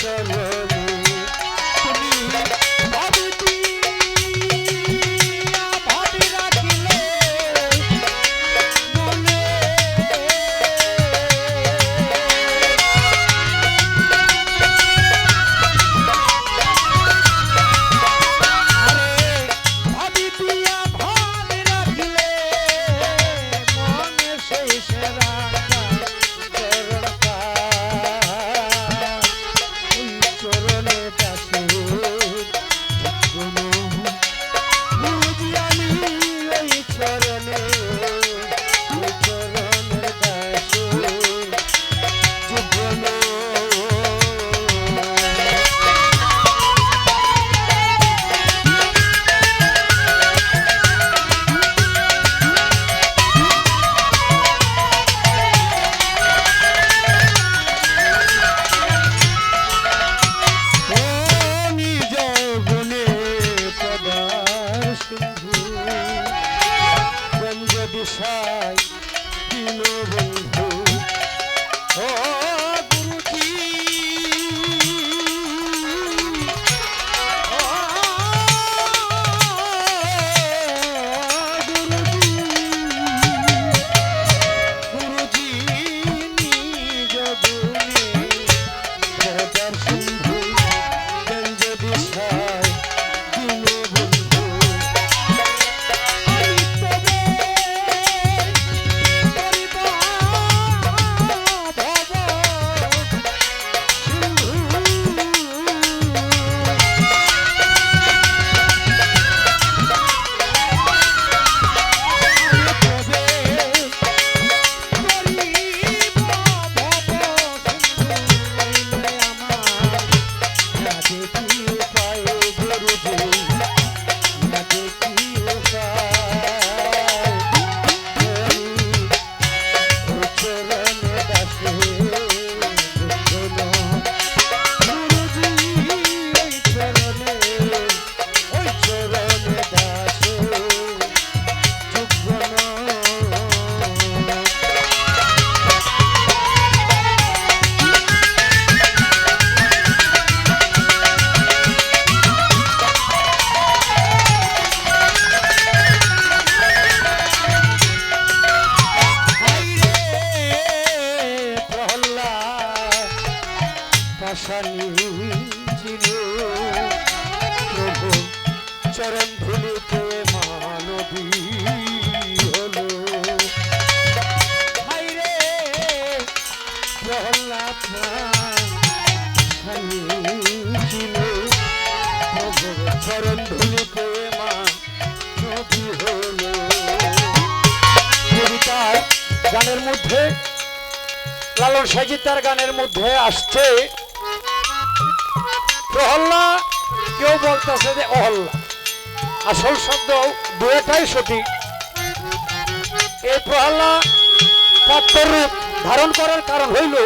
Sam. গানের মধ্যে, লালন সাজিতার গানের মধ্যে আসছে প্রহল্লা। কেউ বলতেছে যে অহল্লা। আসল শব্দ দুটাই সঠিক। এই প্রহল্লা রূপ ধারণ করার কারণ হইল,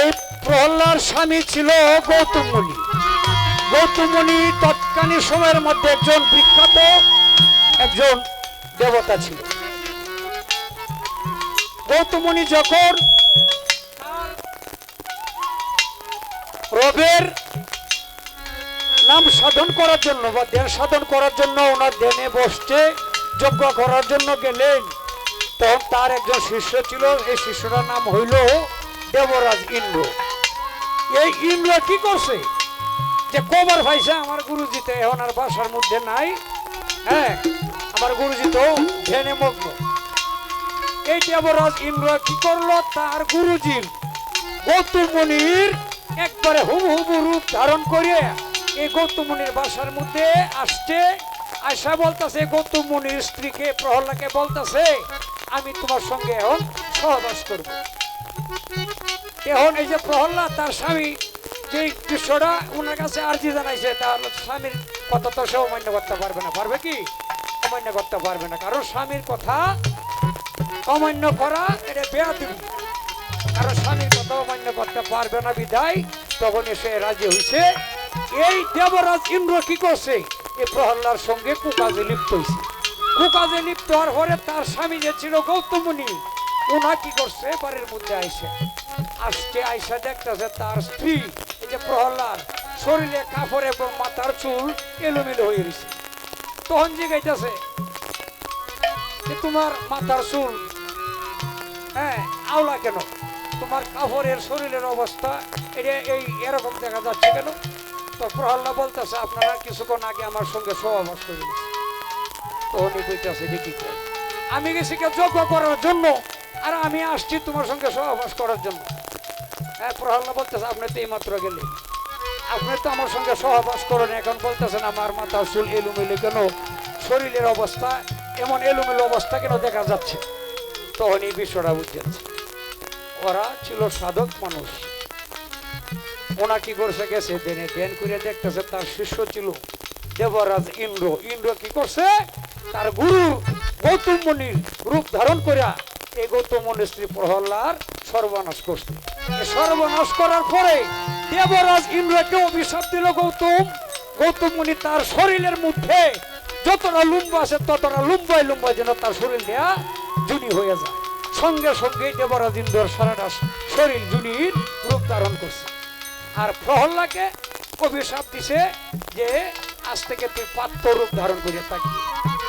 এই প্রহল্লার স্বামী ছিল গৌতম মুনি গৌতম মুনি তৎকালীন সময়ের মধ্যে একজন বিখ্যাত একজন দেবতা ছিল গৌতম মুনি যখন রবের নাম সাধন করার জন্য বা ধ্যান সাধন করার জন্য ওনার ধ্যানে বসতে যজ্ঞ করার জন্য গেলেন, তখন তার একজন শিষ্য ছিল, এই শিষ্যটার নাম হইল দেবরাজ ইন্দ্র। এই ইন্দ্র কি করছে? যে কবার ভাইসা আমার গুরুজিতে এখন আর বাসার মধ্যে নাই হ্যাঁ আমার গুরুজি তো ধ্যানে মগ্ন। এই দেবরাজ ইন্দ্র কি করল? তার গুরুজির গৌতম মুনির একবারে হুবু হুবু রূপ ধারণ করে এই গৌতম মুনির বাসার মধ্যে আসছে। আশা বলতেছে গৌতম মুনির স্ত্রীকে প্রহ্লাকে বলতেছে, আমি তোমার সঙ্গে এখন সহবাস করব। এখন এই যে প্রহ্লাদ তার স্বামী, যে দৃশ্যটা ওনার কাছে আর্জি জানাইছে তাহলে স্বামীর কথা তো সে অমান্য করতে পারবে না। পারবে কি? অমান্য করতে পারবে না। কারণ স্বামীর কথা অমান্য করা, এটা বেয়া দিবি কারণ স্বামীর কথা অমান্য করতে পারবে না বিদায় তখন এসে রাজি হয়েছে এই দেবরাজ ইন্দ্র কি করছে? এই প্রহ্লার সঙ্গে কুকাজে লিপ্ত হয়েছে কুকাজে লিপ্ত হওয়ার পরে তার স্বামী যে ছিল গৌতমুনি, উনা কি করছে? বাড়ির মধ্যে আইসে আসছে আইসা দেখতেছে তার স্ত্রী, এই যে প্রহ্লাদ শরীরে কাপড় এবং মাথার চুল এলোমেলো হয়ে গেছে তখন জিগাইতেছে যে তোমার মাথার চুল হ্যাঁ আওলা কেন? তোমার কাপড়ের শরীরের অবস্থা, এটা এই এরকম দেখা যাচ্ছে কেন? তো প্রহল্লা বলতেছে, আপনারা কিছুক্ষণ আগে আমার সঙ্গে সহবাস করে গেছে তো কইতেছে যে কি করে আমি গেছি কে যজ্ঞ করার জন্য, আর আমি আসছি তোমার সঙ্গে সহবাস করার জন্য। হ্যাঁ প্রহল্লা বলতেছে, আপনি তো এইমাত্র গেলে আপনি তো আমার সঙ্গে সহবাস করেন। এখন বলতেছেন, আমার মাথার চুল এলোমেলো কেন? শরীরের অবস্থা এমন এলোমেলো অবস্থা কেন দেখা যাচ্ছে? তখন এই বিষয়টা বুঝতেছে ওরা ছিল সাধক মানুষ। ওনা কি করছে গেছে দেনে দেন করে দেখতেছে তার শিষ্য ছিল দেবরাজ ইন্দ্র। ইন্দ্র কি করছে? তার গুরু গৌতম মুনির রূপ ধারণ করিয়া এই গৌতম মুনির স্ত্রী প্রহ্লার সর্বনাশ করছে। সর্বনাশ করার পরে দেবরাজ ইন্দ্রকে অভিশাপ দিল গৌতম। গৌতম মুনি তার শরীরের মধ্যে যতটা লুম্বা আছে ততটা লুম্বাই লুম্বাই যেন তার শরীর দেয়া জুনি হয়ে যায়। সঙ্গে সঙ্গে দেবরাজ ইন্দ্র সারাটা শরীর জুনির রূপ ধারণ করছে। আর প্রহল্লাকে অভিশাপ দিছে যে আজ থেকে তুই পাত্র রূপ ধারণ করে থাকবি।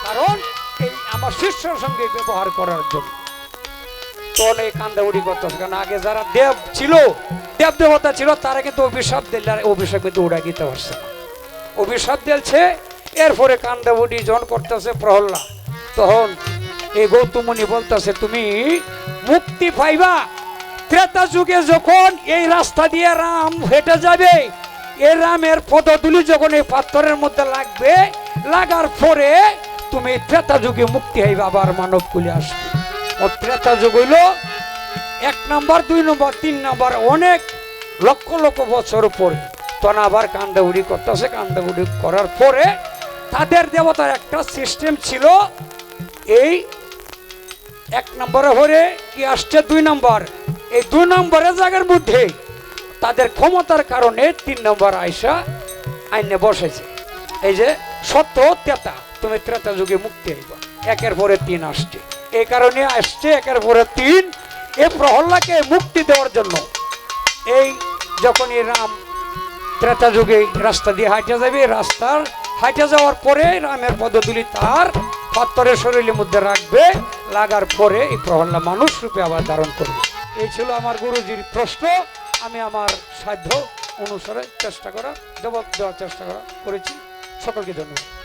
কারণ এই আমার শিষ্যর সঙ্গে ব্যবহার করার জন্য। এই কারণ আগে যারা দেব ছিল, দেব দেবতা ছিল, তারা কিন্তু অভিশাপ দিলে আর কিন্তু দিতে পারছে না। অভিশাপ দিলছে, এরপরে কান্দাবুডি জন করতেছে প্রহল্লা তখন এই গৌতমণি বলতেছে, তুমি মুক্তি পাইবা। ত্রেতা যুগে যখন এই রাস্তা দিয়ে রাম হেঁটে যাবে এই রামের পদতুলি যখন এই পাথরের মধ্যে লাগবে, লাগার পরে তুমি ত্রেতা যুগে মুক্তি হইবা, আবার মানব কুলে আসবে। ও ত্রেতা যুগ হইল এক নম্বর, দুই নম্বর, তিন নম্বর, অনেক লক্ষ লক্ষ বছর পরে। তখন আবার কান্দাউড়ি করতেছে কান্দাউড়ি করার পরে তাদের দেবতার একটা সিস্টেম ছিল, এই এক নম্বরে হরে কি আসছে দুই নম্বর? এই দুই নম্বরের জায়গার মধ্যে তাদের ক্ষমতার কারণে তিন নম্বর আয়সা আইনে বসেছে। এই যে সত্য তেতা তুমি ত্রেতা যুগে মুক্তি হইবা। একের পরে তিন আসছে। এই কারণে আসছে একের পরে তিন। এ প্রহল্লাকে মুক্তি দেওয়ার জন্য এই যখন এই রাম ত্রেতা যুগে রাস্তা দিয়ে হাঁটে যাবে, রাস্তার হাঁটে যাওয়ার পরে রামের পদতুলি তার পাত্তরের শরীরের মধ্যে রাখবে। লাগার পরে এই প্রহল্লা মানুষ রূপে আবার ধারণ করবে। এই ছিল আমার গুরুজির প্রশ্ন। আমি আমার সাধ্য অনুসারে চেষ্টা করা, জবাব দেওয়ার চেষ্টা করা করেছি। সকলকে ধন্যবাদ।